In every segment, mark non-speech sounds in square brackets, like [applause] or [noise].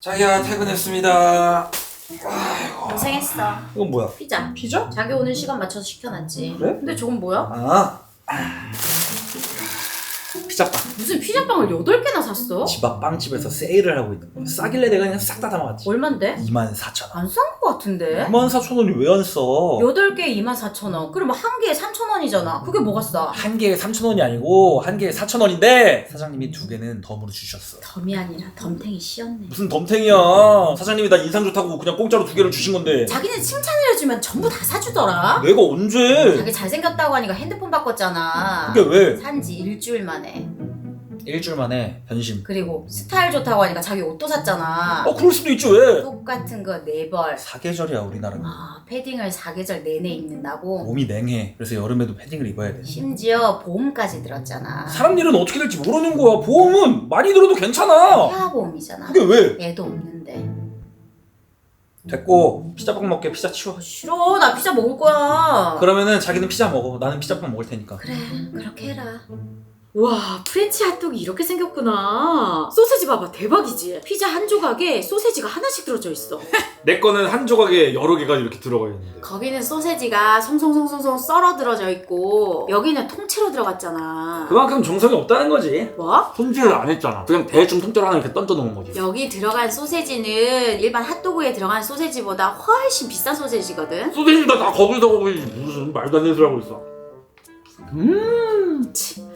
자기야 퇴근했습니다. 고생했어. 이건 뭐야? 피자. 피자? 자기 오는 시간 맞춰서 시켜놨지. 그래? 근데 저건 뭐야? 아 피자빵. 무슨 피자빵을 8개나 샀어? 집 앞 빵집에서 세일을 하고 있는 거야. 싸길래 내가 그냥 싹 다 담아왔지. 얼만데? 24,000원. 안 싼 거 같은데? 24,000원이 왜 안 써? 8개에 24,000원. 그러면 한 개에 3,000원이잖아. 그게 뭐가 싸? 한 개에 3,000원이 아니고 한 개에 4,000원인데 사장님이 두 개는 덤으로 주셨어. 덤이 아니라 덤탱이 씌었네. 무슨 덤탱이야. 사장님이 나 인상 좋다고 그냥 공짜로 두 개를 주신 건데. 자기는 칭찬을 해주면 전부 다 사주더라. 내가 언제? 자기 잘생겼다고 하니까 핸드폰 바꿨잖아. 그게 왜? 산지 일주일 만에. 일주일 만에 변심. 그리고 스타일 좋다고 하니까 자기 옷도 샀잖아. 어 그럴 수도 있지 왜? 똑같은 거 4벌. 사계절이야 우리나라는. 아, 패딩을 사계절 내내 입는다고? 몸이 냉해. 그래서 여름에도 패딩을 입어야 돼. 심지어 보험까지 들었잖아. 사람 일은 어떻게 될지 모르는 거야. 보험은 많이 들어도 괜찮아. 태아보험이잖아. 그게 왜? 애도 없는데. 됐고 피자빵 먹게 피자 치워. 싫어, 나 피자 먹을 거야. 그러면은 자기는 피자 먹어. 나는 피자빵 먹을 테니까. 그래, 그렇게 해라. 와 프렌치 핫도그 이렇게 생겼구나 소세지 봐봐 대박이지 피자 한 조각에 소세지가 하나씩 들어져 있어 [laughs] 내 거는 한 조각에 여러 개가 이렇게 들어가 있는데. 거기는 소세지가 송송송송송 썰어 들어져 있고 여기는 통째로 들어갔잖아 그만큼 정성이 없다는 거지. 뭐? 손질을 안 했잖아. 그냥 대충 통째로 하나 이렇게 던져 놓은 거지. 여기 들어간 소세지는 일반 핫도그에 들어간 소세지보다 훨씬 비싼 소세지거든 소세지가 다 거기서 거기 무슨 말도 안 되는 소리 하고 있어. 음, 아 맛있겠다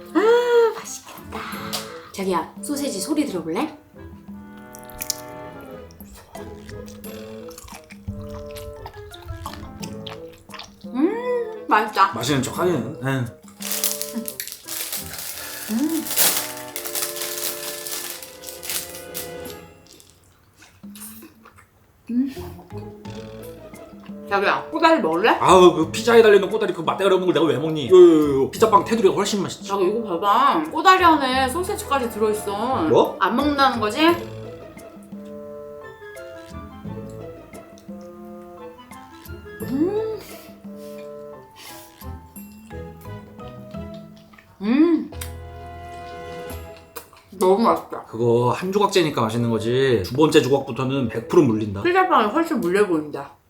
자기야 소세지 소리 들어볼래? 음 맛있다 맛있는 척 하기는. 에휴. 자기야 꼬다리 먹을래? 아우 그 피자에 달려있는 꼬다리 그 맛대가리 없는 걸 내가 왜 먹니? 요요요 피자빵 테두리가 훨씬 맛있지. 자기 이거 봐봐 꼬다리 안에 소세지까지 들어있어 뭐? 안 먹는다는 거지? 음. 음. 너무 맛있다. 그거 한 조각 째니까 맛있는 거지. 두 번째 조각부터는 100% 물린다. 피자빵이 훨씬 물려 보인다.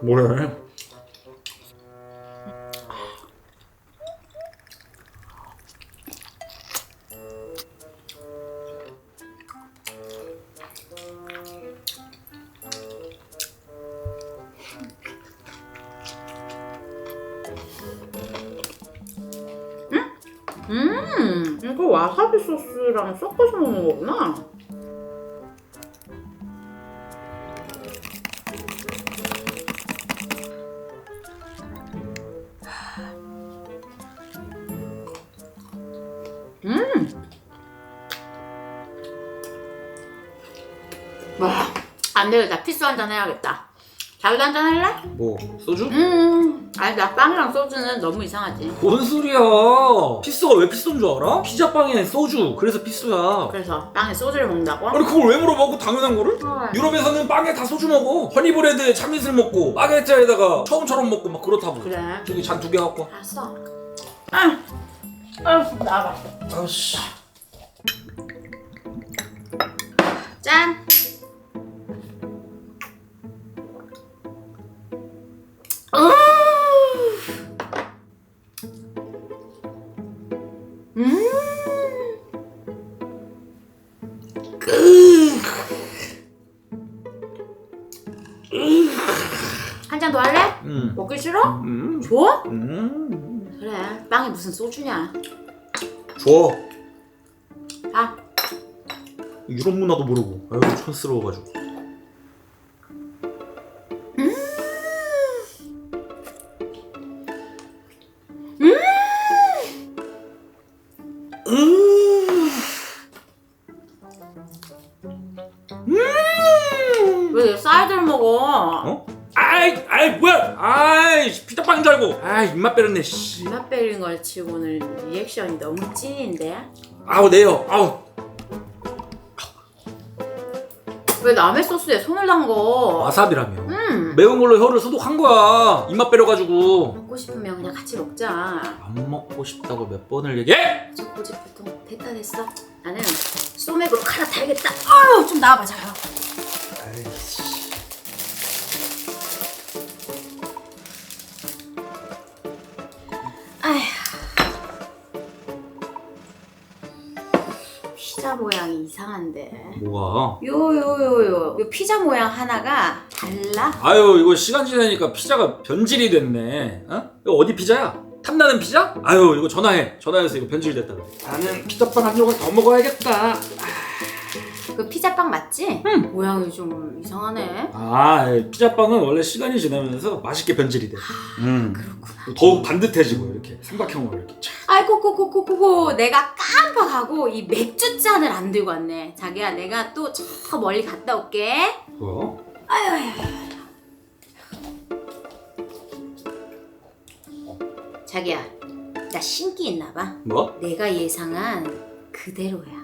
뭐래? 음, 이거 와사비 소스랑 섞어서 먹는 거구나. 안 되겠다. 피스 한잔 해야겠다. 자기도 한잔 할래? 뭐 소주? 음, 아니 나 빵이랑 소주는 너무 이상하지. 뭔 소리야? 피스가 왜 피스인 줄 알아? 피자빵에 소주. 그래서 피스야. 그래서 빵에 소주를 먹는다고? 아니 그걸 왜 물어보고 당연한 거를? 어. 유럽에서는 빵에 다 소주 먹어. 허니브레드에 참이슬 먹고 바게트에다가 처음처럼 먹고 막 그렇다고. 그래. 저기 잔 두 개 갖고. 와. 알았어. 아, 아, 나와봐. 아씨. 짠. 한 잔 더 할래? 음. 먹기 싫어? 음. 줘? 음. 그래. 빵에 무슨 소주냐? 줘. 아, 유럽 문화도 모르고. 아유 촌스러워가지고. 음. 왜내 사이드를 먹어? 어? 아이, 아이 뭐야? 아이 피자빵인 줄 알고. 아이 입맛 빼렸네. 씨. 입맛 빼린 걸 치고는 리액션이 너무 찐인데? 아우 내요. 아우. 왜 남의 소스에 손을 담궈? 와사비라며. 음. 매운 걸로 혀를 소독한 거야. 입맛 빼려가지고. 먹고 싶으면 그냥 같이 먹자. 안 먹고 싶다고 몇 번을 얘기해? 저 고집부터 됐다 됐어. 나는 소맥으로 갈아타야겠다. 아유 좀 나와봐 자기 피자 모양이 이상한데. 뭐가? 요 요 요 요 요 피자 모양 하나가 달라? 아유 이거 시간 지나니까 피자가 변질이 됐네. 어? 이거 어디 피자야? 탐나는 피자? 아유 이거 전화해. 전화해서 이거 변질됐다 그래. 나는 피자빵 한 조각 더 먹어야겠다. 그 피자빵 맞지? 응. 모양이 좀 이상하네. 아이 피자빵은 원래 시간이 지나면서 맛있게 변질이 돼. 음. 그렇구나. 더욱 반듯해지고 이렇게 삼각형으로 이렇게 촥. 아이고 고고고고고 내가 깜빡하고 이 맥주 잔을 안 들고 왔네. 자기야 내가 또 저 멀리 갔다 올게. 뭐야? 아유 아유. 자기야 나 신기 있나 봐. 뭐? 내가 예상한 그대로야.